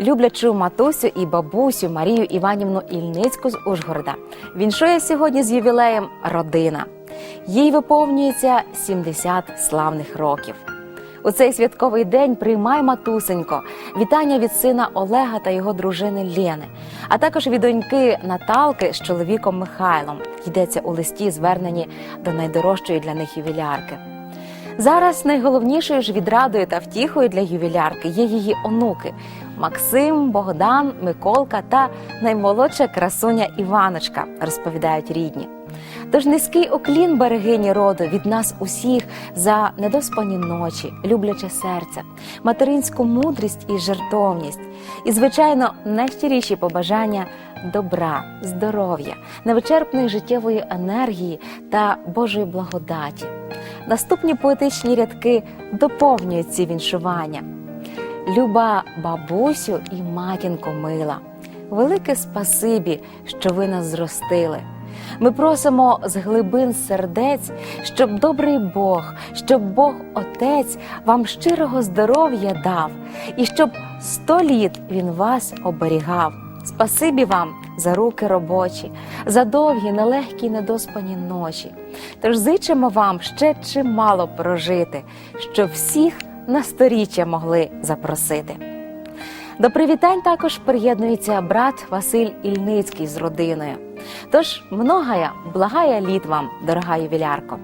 Люблячу матусю і бабусю Марію Іванівну Ільницьку з Ужгорода. Віншує сьогодні з ювілеєм родина. Їй виповнюється 70 славних років. У цей святковий день приймай матусенько вітання від сина Олега та його дружини Лєни, а також від доньки Наталки з чоловіком Михайлом. Йдеться у листі, звернені до найдорожчої для них ювілярки. Зараз найголовнішою ж відрадою та втіхою для ювілярки є її онуки Максим, Богдан, Миколка та наймолодша красуня Іваночка, розповідають рідні. Тож низький оклін берегині роду від нас усіх за недоспані ночі, любляче серце, материнську мудрість і жертовність, і, звичайно, найщиріші побажання добра, здоров'я, невичерпної життєвої енергії та Божої благодаті. Наступні поетичні рядки доповнюють ці віншування. Люба бабусю і матінко мила, велике спасибі, що ви нас зростили. Ми просимо з глибин сердець, щоб добрий Бог, щоб Бог Отець вам щирого здоров'я дав, і щоб сто літ він вас оберігав. Спасибі вам за руки робочі, за довгі, нелегкі, недоспані ночі. Тож зичимо вам ще чимало прожити, щоб всіх на сторіччя могли запросити. До привітань також приєднується брат Василь Ільницький з родиною. Тож многая, благая літ вам, дорога ювілярко.